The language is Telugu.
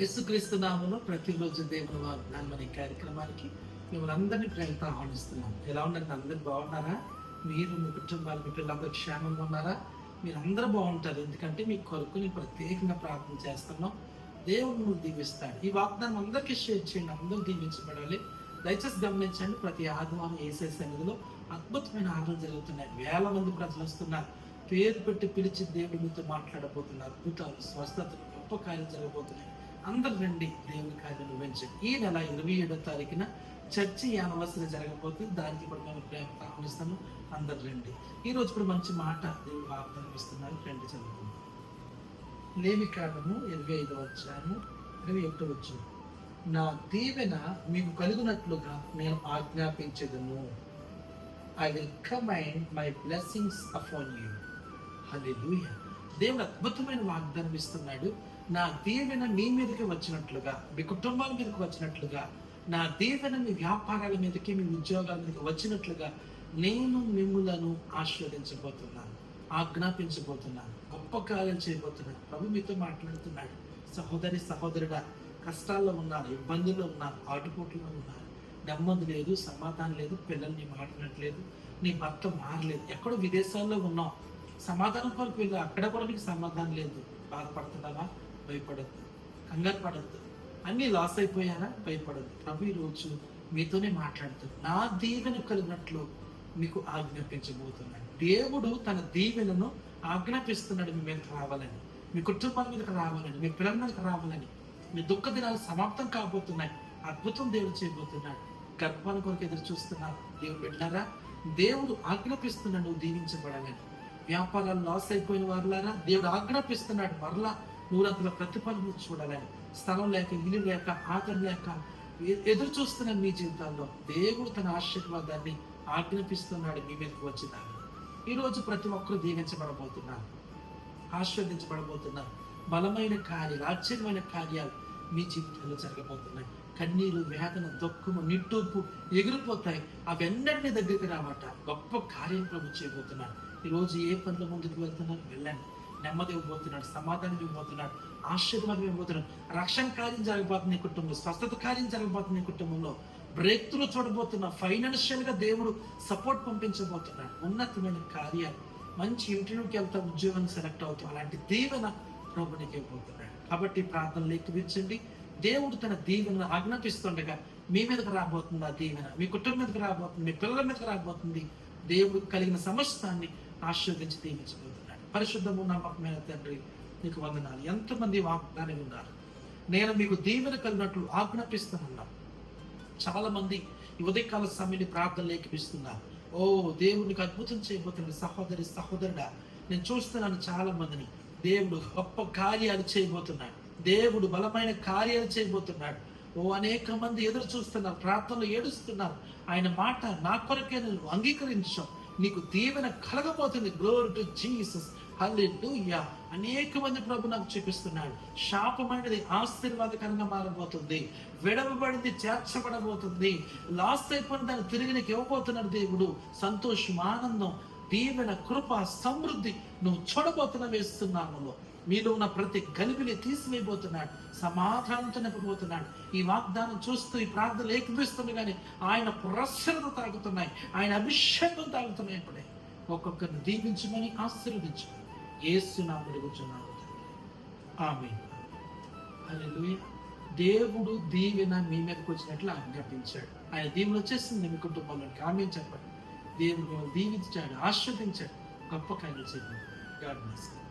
యేసుక్రీస్తు నామంలో ప్రతిరోజు దేవుని వాగ్దానం అనే కార్యక్రమానికి మిమ్మల్ని అందరినీ ప్రేమతో ఆహ్వానిస్తున్నాం. ఎలా ఉన్నారు అందరు బాగున్నారా? మీరు మీ కుటుంబాలు మీ పిల్లలందరూ క్షేమంగా ఉన్నారా? మీరు అందరూ బాగుంటారు. ఎందుకంటే మీ కొరకు నేను ప్రత్యేకంగా ప్రార్థన చేస్తున్నాం. దేవుడు నువ్వు దీవిస్తాడు. ఈ వాగ్దానం అందరికీ షేర్ చేయండి. అందరూ దీవించబడాలి. దయచేసి గమనించండి ప్రతి ఆదివారం వేసే సన్నిధిలో అద్భుతమైన ఆరాధన జరుగుతున్నాయి. వేల మంది ప్రజలు వస్తున్నారు. పేరు పెట్టి పిలిచి దేవుడి మీతో మాట్లాడబోతున్నారు. అద్భుతాలు స్వస్థతలు గొప్ప కార్యం జరగబోతున్నాయి. అందరు రండి దేవుని కార్యం నిర్వహించండి ఈ నెల ఇరవై ఏడో తారీఖున చర్చి యానవర్సరీ జరగబోతుంది దానికి కూడా మేము ప్రేమ ఆహ్వానిస్తాము అందరు రండి ఈ రోజు కూడా మంచి మాట దేవుడు ఆహ్వానిస్తున్నారు ఇస్తున్నారు. రండి చదువుకుందాం. లేవి ఇరవై ఐదు వచ్చాము ఇరవై ఒకటి వచ్చాము నా దీవెన మీకు కలుగునట్లుగా నేను ఆజ్ఞాపించదును. I will command my blessings upon you hallelujah దేవుడు అద్భుతమైన వాగ్దానం ఇస్తున్నాడు. నా దీవెన మీ మీదకి వచ్చినట్లుగా మీ కుటుంబాల మీదకి వచ్చినట్లుగా నా దీవెన మీ వ్యాపారాల మీదకి మీ ఉద్యోగాల మీదకి వచ్చినట్లుగా నేను మిమ్ములను ఆశీర్వదించబోతున్నాను ఆజ్ఞాపించబోతున్నాను గొప్ప కార్యం చేయబోతున్నాను. ప్రభు మీతో మాట్లాడుతున్నాడు. సహోదరి సహోదరుడా కష్టాల్లో ఉన్నారు ఇబ్బందుల్లో ఉన్నారు ఆటుపోట్లో ఉన్నారు నెమ్మది లేదు సమాధానం లేదు పిల్లల్ని మాట్లాడట్లేదు నీ భర్త మారలేదు. ఎక్కడో విదేశాల్లో ఉన్నావు సమాధానం కొరకు వెళ్ళి. అక్కడ కూడా నీకు సమాధానం లేదు. బాధపడుతున్నావా? భయపడద్దు. కంగారు పడద్దు. అన్నీ లాస్ అయిపోయారా భయపడద్దు. ప్రభు ఈరోజు రోజు మీతోనే మాట్లాడుతుంది నా దీవెన కలిగినట్లు మీకు ఆజ్ఞాపించబోతున్నాడు దేవుడు తన దీవెనను ఆజ్ఞాపిస్తున్నాడు మీ మీదకి రావాలని. మీ కుటుంబాల మీదకి రావాలని మీ పిల్లల మీదకి రావాలని. మీ దుఃఖ దినాలు సమాప్తం కాబోతున్నాయి. అద్భుతం దేవుడు చేయబోతున్నాడు. గర్భాల కొరకు ఎదురు చూస్తున్నారు దేవుడు వెళ్ళారా దేవుడు ఆజ్ఞాపిస్తున్నాడు నువ్వు దీవించబడాలని. వ్యాపారాలు లాస్ అయిపోయిన వారులారా దేవుడు ఆజ్ఞాపిస్తున్నాడు మరలా నూరంతుల ప్రతిఫలము చూడలేక స్థలం లేక ఇల్లు లేక ఆదరణ లేక ఎదురు చూస్తున్న మీ జీవితాల్లో దేవుడు తన ఆశీర్వాదాన్ని ఆజ్ఞాపిస్తున్నాడు మీ మీదకి వచ్చిందని ఈరోజు ప్రతి ఒక్కరు దీవించబడబోతున్నారు ఆశీర్వదించబడబోతున్నారు. బలమైన కార్యాలు ఆశ్చర్యమైన కార్యాలు మీ జీవితంలో జరగబోతున్నాయి. కన్నీరు వేదన దుఃఖము నిట్టూర్పు ఎగిరిపోతాయి. అవన్నిటిని దగ్గరికి రావట గొప్ప కార్యం ప్రభు చేయబోతున్నారు. ఈరోజు ఏ పనుల ముందుకు వెళ్తున్నారు? వెళ్ళండి. నెమ్మది ఇవ్వబోతున్నాడు సమాధానం ఇవ్వబోతున్నాడు ఆశీర్వాదం ఇవ్వబోతున్నాడు. రక్షణ కార్యం జరగబోతుంది నీ కుటుంబంలో స్వస్థత కార్యం జరగబోతుంది నీ కుటుంబంలో. బ్రేక్ త్రూ చూడబోతున్నా ఫైనాన్షియల్గా దేవుడు సపోర్ట్ పంపించబోతున్నాడు. ఉన్నతమైన కార్యాలు మంచి ఇంటర్వ్యూకి వెళ్తా ఉద్యోగం సెలెక్ట్ అవుతాం అలాంటి దీవెన ప్రభునికి ఇవ్వబోతున్నాడు. కాబట్టి ప్రార్థనలు ఎక్కువించండి దేవుడు తన దీవెనను ఆజ్ఞాపిస్తుండగా మీ మీదకి రాబోతుంది ఆ దీవెన. మీ కుటుంబం మీదకి రాబోతుంది మీ పిల్లల మీదకి రాబోతుంది. దేవుడు కలిగిన సమస్తాన్ని ఆశీర్వదించి దీవించబోతుంది పరిశుద్ధము నమ్మకమైన తండ్రి నీకు వందనాలు. ఎంతమంది వాగ్దానం ఉన్నారు? నేను మీకు దీవెన కలిగినట్లు ఆజ్ఞాపిస్తున్నాను. చాలా మంది ఉదయకాల సమయాన్ని ప్రార్థన లేఖిస్తున్నారు ఓ దేవునికి అద్భుతం చేయబోతున్న సహోదరి సహోదరుడా నేను చూస్తున్నాను చాలా మందిని దేవుడు గొప్ప కార్యాలు చేయబోతున్నాడు. దేవుడు బలమైన కార్యాలు చేయబోతున్నాడు. ఓ అనేక మంది ఎదురు చూస్తున్నారు ప్రార్థనలు ఏడుస్తున్నారు. ఆయన మాట నా కొరకే నువ్వు అంగీకరించావు నీకు దీవెన కలగబోతుంది. గ్లోర్ టు జీసస్ హల్లెలూయా అనేక మంది ప్రభు నాకు చూపిస్తున్నాడు. శాపమైనది ఆశీర్వాదకరంగా మారబోతుంది. విడవబడింది చేర్చబడబోతుంది. లాస్ట్ అయిపోయిన దాన్ని తిరిగి నీకు ఇవ్వబోతున్నాడు దేవుడు. సంతోషం ఆనందం దీవెన కృప సమృద్ధి నువ్వు చూడబోతున్న వేస్తున్నాములో మీలో ఉన్న ప్రతి గలిబిని తీసివేయబోతున్నాడు సమాధానంతో నింపబోతున్నాడు ఈ వాగ్దానం చూస్తూ ఈ ప్రార్థనలు ఏకపిస్తుంది కానీ ఆయన ప్రసరత తాగుతున్నాయి ఆయన అభిషేకం తాగుతున్నాయి ఇప్పుడే. ఒక్కొక్కరిని దీవించమని ఆశీర్వదించు. ఏసునాముడి కూర్చున్నాడు. ఆమె హల్లెలూయా. దేవుడు దీవెన మీ మీదకి వచ్చినట్లు ఆజ్ఞాపించాడు. ఆయన దీవెన వచ్చేసింది మీ కుటుంబంలోకి ఆమె చెప్పండి. దేవుడు దీవించాడు ఆస్వాదించాడు గొప్ప కార్యం చేయండి. God bless